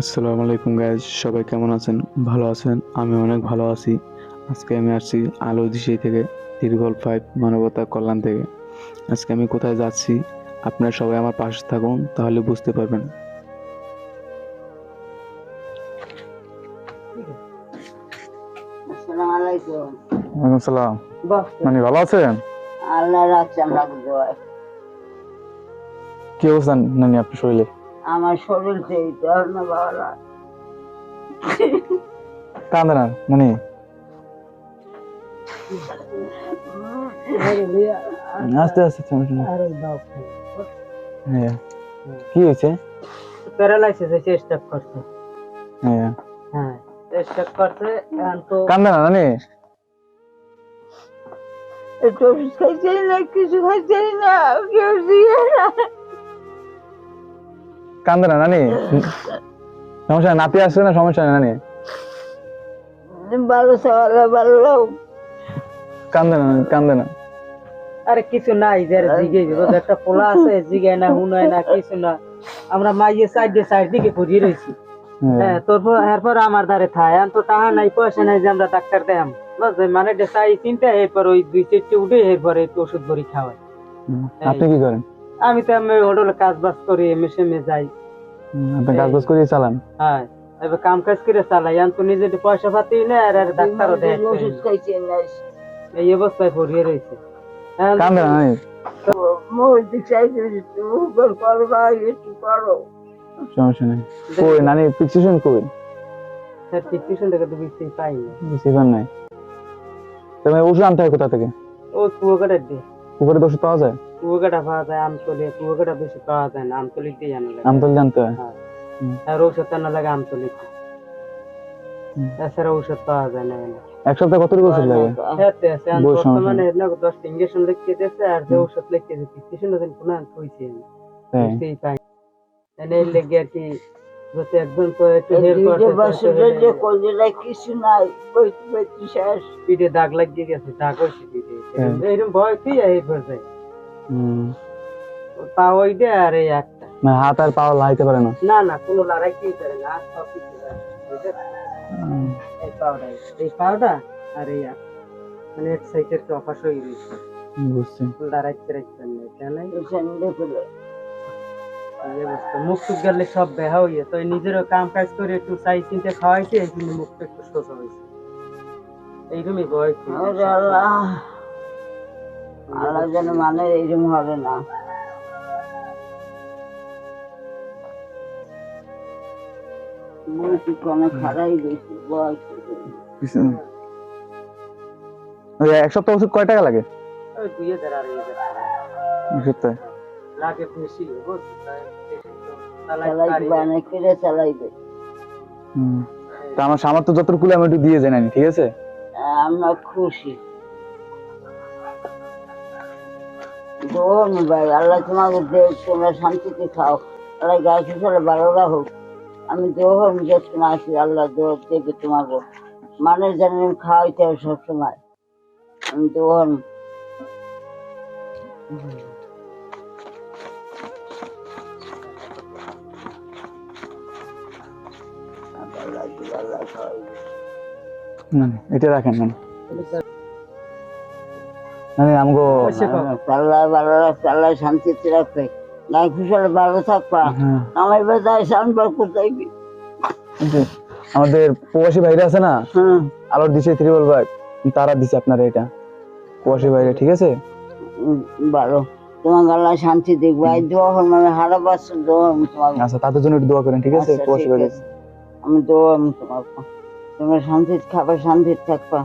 আসসালামু আলাইকুম গাইজ সবাই কেমন আছেন? ভালো আছেন? আমি অনেক ভালো আছি। আজকে আমি আসছি আলো দিশি থেকে তিরগল ফাইভ মানবতা কল্যাণ থেকে। আজকে আমি কোথায় যাচ্ছি? আপনারা সবাই আমার পাশে থাকুন তাহলে বুঝতে পারবেন। মানে ভালো আছেন? আল্লাহ রাখছে আমরা কি অবস্থা নানি আপনার শরীরে? আমার শরীর সেই ধর্ম বাবা কান্দে না নানি আস্তে আস্তে। হ্যাঁ। কি হয়েছে? প্যারালাইসিস হয়েছে স্ট্রোক করছে হ্যাঁ। হ্যাঁ স্ট্রোক করছে তো কান্দে না নানি? একটু ওষুধ খাইছে না কিছু খাইছে না কেউ দিয়ে না। কান্দে না নানি? সমস্যা নাতি আসছে না সমস্যা নেই নানি? ভালো সবাই ভালো কান্দে না কান্দে না। আরে কিছু নাই যে জিগে একটা পোলা আছে জিগে না হুনায় না কিছু না। আমরা মাইয়ে সাইড সাইড দিকে ঘুরিয়ে রয়েছি। হ্যাঁ তোরপর এরপর আমার দ্বারে থায়। তো টাকা নাই পয়সা নাই যে আমরা ডাক্তার বুঝলি মানে চিন্তা এরপর ওই দুই চারটে উঠে এরপরে একটু ওষুধ বড়ি খাওয়াই আপনি কি করেন? আমি তো আমি হোটেলে কাজ বাজ করি এমএস এমএ যাই আপনি কাজ বাজ করে চালান? হ্যাঁ এবার কাম কাজ করে চালাই আমি তো নিজে পয়সা পাতি না আর আর ডাক্তারও দেয় এই অবস্থায় পড়িয়ে রয়েছে। কান্দে না নানি সমস্যা নেই। কই নানি প্রিসক্রিপশন কই? স্যার তো প্রিসক্রিপশন নাই। তুমি ওষুধ আনতে হয় কোথা থেকে? ও কুয়াকাটার দিয়ে। তো ওষুধ পাওয়া যায়? কুয়াকাটা পাওয়া যায় আমতলে কুয়াকাটা বেশি পাওয়া যায় না আমতলি দিয়ে জানা লাগে। আমতল জানতে হয়? আর ঔষধ আনা লাগে আমতলি হুম। এছাড়া ঔষধ পাওয়া যায় না। এক সপ্তাহে কতটুকু ওষুধ লাগে? হ্যাঁ, বর্তমানে এর না দশটা ইঞ্জেকশন লিখে দিয়েছে আর যে ঔষধ লিখে দিয়েছে কিছু না কোনো কইছে বুঝতেই পাই। এনে লেগে আর কি যদি একজন তো একটু হেল্প করতে কিছু নাই বইতে বইতে শেষ। পিঠে দাগ লাগিয়ে গেছে দাগ হয়েছে পিঠে। হ্যাঁ। এরকম ভয় কি এই পর্যায়ে। পা ওই দে আর এই একটা। না হাত আর পাও লাইতে পারে না। না না কোনো লড়াই কি করে না কিছু? এই পাউডার এই পাউডার আর এই একটা। মানে এক সাইডের হয়ে রয়েছে বুঝছি। দাঁড়াইতে রাখতে না করে এই মুখ টুক গেলে সব বেহা হইয়া তো নিজেরও কাম কাজ করে একটু চাই চিনতে খাওয়াইছে এই জন্য মুখটা একটু সোজা হয়েছে। এইরকমই আল্লাহ আল্লাহ যেন মানে এইরকম হবে না। খারাই গেছি বয়স এক সপ্তাহ ওষুধ কয় টাকা লাগে? ওই দুই হাজার আর এই হাজার টাকা। এক সপ্তাহে? লাগে বেশি বুঝছ তাই বেশি তো চালাই চালাইতে পারি। না। বানে করে চালাইবে? হুম। তা আমার সামর্থ্য যতটুকু আমি একটু দিয়ে নানি ঠিক আছে? আমরা খুশি। আল্লাহ তোমাকে তোমরা শান্তিতে খাও আল্লাহ গাছ হিসেবে ভালো রাখুক, আমি দোহন যখন আসি, আল্লাহ দোয়ার থেকে তোমাকে মানুষ আমি খাওয়াইতে হবে সবসময় আমি। নানি এটা রাখেন আমগো শান্তিতে রাখবে ভালো থাকবা আমার সানবার আমাদের প্রবাসী ভাইরা আছে না? আলোর দিছে ত্রিবল ভাই তারা দিছে আপনারা এটা। প্রবাসী ভাইরা ঠিক আছে? ভালো। তোমার আল্লাহ শান্তি দেখব এই দোয়া হল মানে হারা বছর দোয়া আচ্ছা তাদের জন্য একটু দোয়া করেন ঠিক আছে? আচ্ছা, প্রবাসী ভাইরা আমি দোয়া আমি তোমরা শান্তিতে খাবা শান্তিতে থাকবা।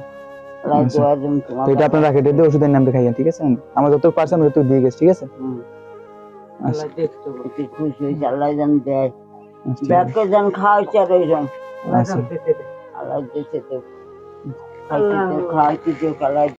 তো এটা আপনারা রাখেন দিয়ে ওষুধের নামটা খাইয়েন ঠিক আছে? আমার যত পারছে আমি যত দিয়ে গেছি ঠিক আছে? হুম, আল্লাহ দেখতো খুশি হয়েছে আল্লাহ যেন দেয়। আচ্ছা, ঠিক যেন খাওয়াইছে আর ওই আচ্ছা। দেব খাওয়াইতে দেব আল্লাহ